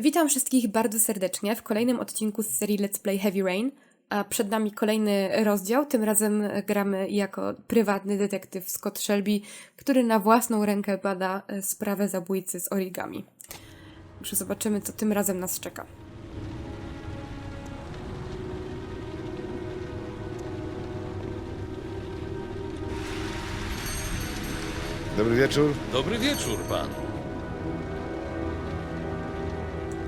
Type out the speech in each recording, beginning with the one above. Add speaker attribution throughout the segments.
Speaker 1: Witam wszystkich bardzo serdecznie w kolejnym odcinku z serii Let's Play Heavy Rain. A przed nami kolejny rozdział. Tym razem gramy jako prywatny detektyw Scott Shelby, który na własną rękę bada e, sprawę zabójcy z origami. Może zobaczymy, co tym razem nas czeka.
Speaker 2: Dobry wieczór.
Speaker 3: Dobry wieczór panu.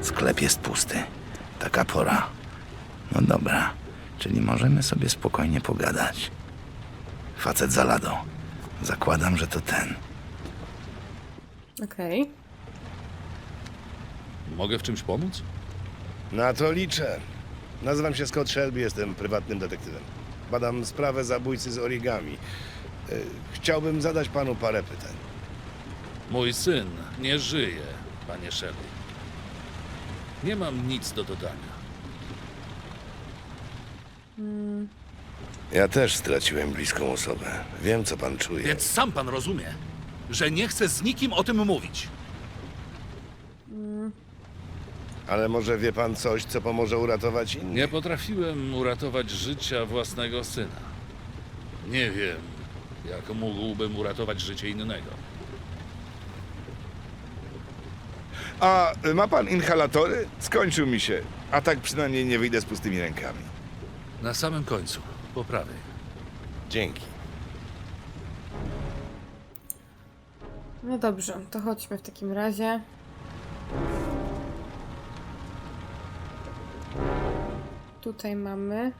Speaker 4: Sklep jest pusty. Taka pora. No dobra, czyli możemy sobie spokojnie pogadać. Facet za ladą. Zakładam, że to ten.
Speaker 1: Okej.
Speaker 3: Mogę w czymś pomóc?
Speaker 2: Na to liczę. Nazywam się Scott Shelby, jestem prywatnym detektywem. Badam sprawę zabójcy z origami. E, Chciałbym zadać panu parę pytań.
Speaker 3: Mój syn nie żyje, panie Shelby. Nie mam nic do dodania.
Speaker 2: Ja też straciłem bliską osobę. Wiem, co pan czuje.
Speaker 3: Więc sam pan rozumie, że nie chcę z nikim o tym mówić.
Speaker 2: Ale może wie pan coś, co pomoże uratować innych?
Speaker 3: Nie potrafiłem uratować życia własnego syna. Nie wiem, jak mógłbym uratować życie innego.
Speaker 5: A ma pan inhalatory? Skończył mi się. A tak przynajmniej nie wyjdę z pustymi rękami.
Speaker 3: Na samym końcu, po prawej.
Speaker 2: Dzięki.
Speaker 1: No dobrze, to chodźmy w takim razie. Tutaj mamy.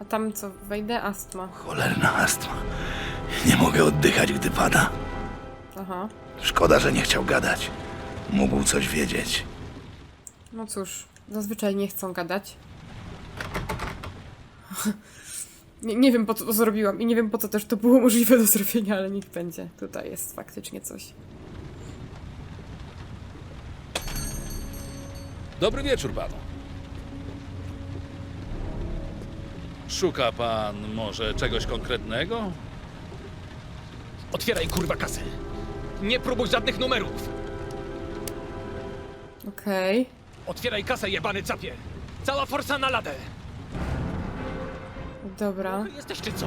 Speaker 1: A tam co? Wejdę? Astma.
Speaker 4: Cholerna astma. Nie mogę oddychać, gdy pada.
Speaker 1: Aha.
Speaker 4: Szkoda, że nie chciał gadać. Mógł coś wiedzieć.
Speaker 1: No cóż, zazwyczaj nie chcą gadać. nie, nie wiem po co to zrobiłam i nie wiem po co też to było możliwe do zrobienia, ale niech będzie. Tutaj jest faktycznie coś.
Speaker 3: Dobry wieczór panu. Szuka pan może czegoś konkretnego?
Speaker 6: Otwieraj kurwa kasę. Nie próbuj żadnych numerów.
Speaker 1: Okej.
Speaker 6: Otwieraj kasę, jebany capie. Cała forsa na ladę.
Speaker 1: Dobra.
Speaker 6: Jesteś czy co?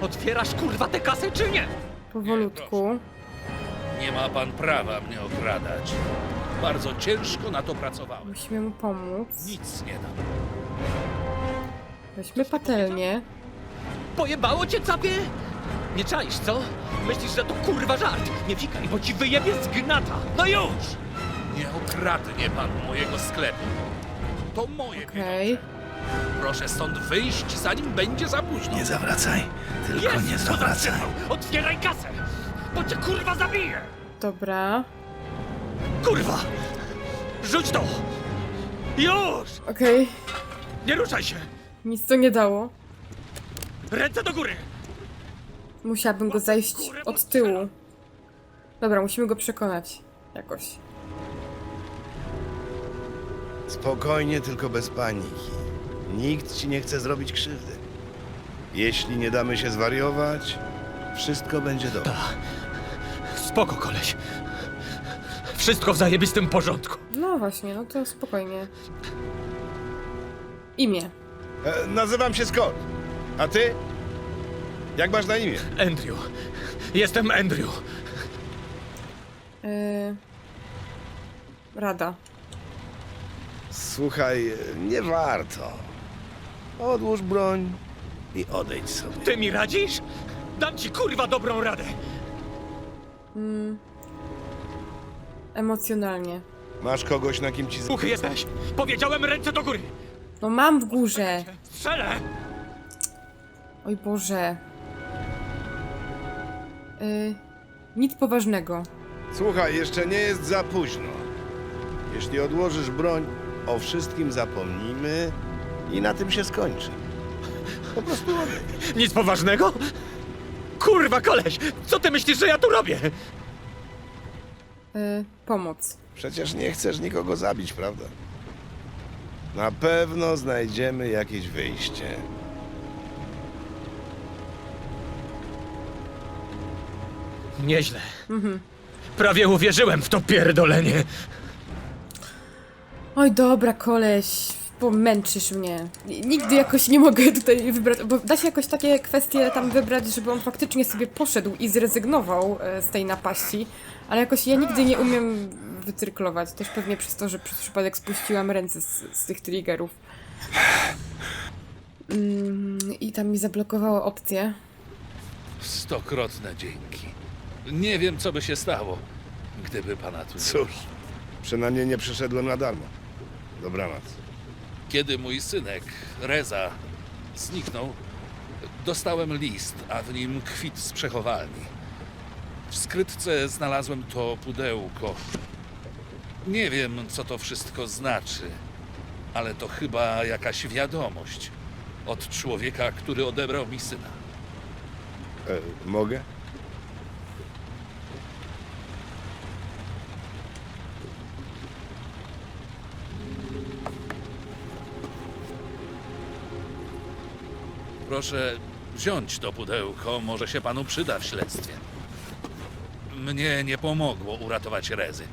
Speaker 6: Otwierasz kurwa tę kasę czy nie?
Speaker 1: Powolutku.
Speaker 3: Nie ma pan prawa mnie okradać. Bardzo ciężko na to pracowałem.
Speaker 1: Musimy mu pomóc.
Speaker 3: Nic nie dam.
Speaker 1: Weźmy patelnię.
Speaker 6: Pojebało cię capie? Nie czaisz, co? Myślisz, że to kurwa żart? Nie fikaj, bo ci wyjebie z gnata. No już!
Speaker 3: Nie okradnie pan mojego sklepu. To moje
Speaker 1: Okej.
Speaker 3: pieniądze. Proszę stąd wyjść, zanim będzie za późno.
Speaker 4: Nie zawracaj. Tylko
Speaker 6: Jest,
Speaker 4: nie
Speaker 6: co
Speaker 4: zawracaj.
Speaker 6: Otwieraj kasę! Bo cię kurwa zabiję!
Speaker 1: Dobra.
Speaker 6: Kurwa! Rzuć to! Już!
Speaker 1: Okej.
Speaker 6: Nie ruszaj się!
Speaker 1: Nic to nie dało.
Speaker 6: Ręce do góry!
Speaker 1: Musiałabym go zajść od tyłu. Dobra, musimy go przekonać. Jakoś.
Speaker 2: Spokojnie, tylko bez paniki. Nikt ci nie chce zrobić krzywdy. Jeśli nie damy się zwariować, wszystko będzie dobrze.
Speaker 6: Spoko, koleś. Wszystko w zajebistym porządku.
Speaker 1: No właśnie, no to spokojnie. Imię.
Speaker 2: E, nazywam się Scott. A ty? Jak masz na imię?
Speaker 6: Andrew. Jestem Andrew.
Speaker 1: Yy... Rada.
Speaker 2: Słuchaj, nie warto. Odłóż broń i odejdź sobie.
Speaker 6: Ty mi radzisz? Dam ci kurwa dobrą radę.
Speaker 1: Emocjonalnie.
Speaker 2: Masz kogoś, na kim ci... z-
Speaker 6: Buchy jesteś. Powiedziałem ręce do góry.
Speaker 1: No mam w górze.
Speaker 6: Strzelę!
Speaker 1: Oj Boże. Yy... Nic poważnego.
Speaker 2: Słuchaj, jeszcze nie jest za późno. Jeśli odłożysz broń, o wszystkim zapomnimy i na tym się skończy. Po prostu odejdź.
Speaker 6: Nic poważnego? Kurwa, koleś! Co ty myślisz, że ja tu robię?
Speaker 1: Yy... Pomoc.
Speaker 2: Przecież nie chcesz nikogo zabić, prawda? Na pewno znajdziemy jakieś wyjście.
Speaker 6: Nieźle. Prawie uwierzyłem w to pierdolenie.
Speaker 1: Oj, dobra, koleś, pomęczysz mnie. Nigdy jakoś nie mogę tutaj wybrać, bo da się jakoś takie kwestie tam wybrać, żeby on faktycznie sobie poszedł i zrezygnował e, z tej napaści, ale jakoś ja nigdy nie umiem wycyrklować, też pewnie przez to, że przez przypadek spuściłam ręce z, z tych triggerów. Mm, I tam mi zablokowało opcję.
Speaker 3: Stokrotne dzięki. Nie wiem, co by się stało, gdyby pana tu nie
Speaker 2: Cóż, przynajmniej nie przyszedłem na darmo. Dobranoc.
Speaker 3: Kiedy mój synek, Reza, zniknął, dostałem list, a w nim kwit z przechowalni. W skrytce znalazłem to pudełko. Nie wiem, co to wszystko znaczy, ale to chyba jakaś wiadomość od człowieka, który odebrał mi syna.
Speaker 2: E, mogę?
Speaker 3: Proszę wziąć to pudełko, może się panu przyda w śledztwie. Mnie nie pomogło uratować Rezy,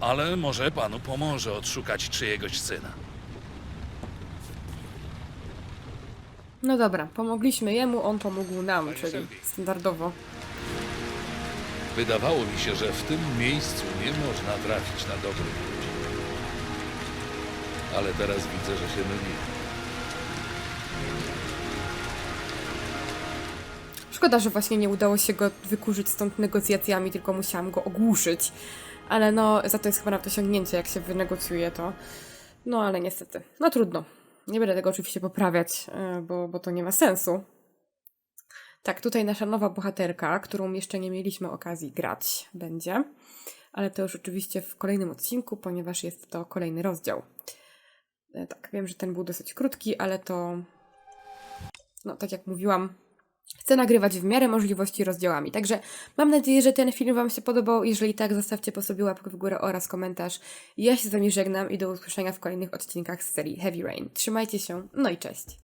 Speaker 3: ale może panu pomoże odszukać czyjegoś syna.
Speaker 1: No dobra, pomogliśmy jemu, on pomógł nam, czyli standardowo.
Speaker 3: Wydawało mi się, że w tym miejscu nie można trafić na dobrych ludzi. Ale teraz widzę, że się myliłem.
Speaker 1: Szkoda, że właśnie nie udało się go wykurzyć stąd negocjacjami, tylko musiałam go ogłuszyć. Ale no, za to jest chyba na osiągnięcie, jak się wynegocjuje to. No ale niestety. No trudno. Nie będę tego oczywiście poprawiać, e, bo, bo to nie ma sensu. Tak, tutaj nasza nowa bohaterka, którą jeszcze nie mieliśmy okazji grać, będzie. Ale to już oczywiście w kolejnym odcinku, ponieważ jest to kolejny rozdział. E, Tak, wiem, że ten był dosyć krótki, ale to. No, tak jak mówiłam, chcę nagrywać w miarę możliwości rozdziałami. Także mam nadzieję, że ten film Wam się podobał. Jeżeli tak, zostawcie po sobie łapkę w górę oraz komentarz. Ja się z Wami żegnam i do usłyszenia w kolejnych odcinkach z serii Heavy Rain. Trzymajcie się, no i cześć.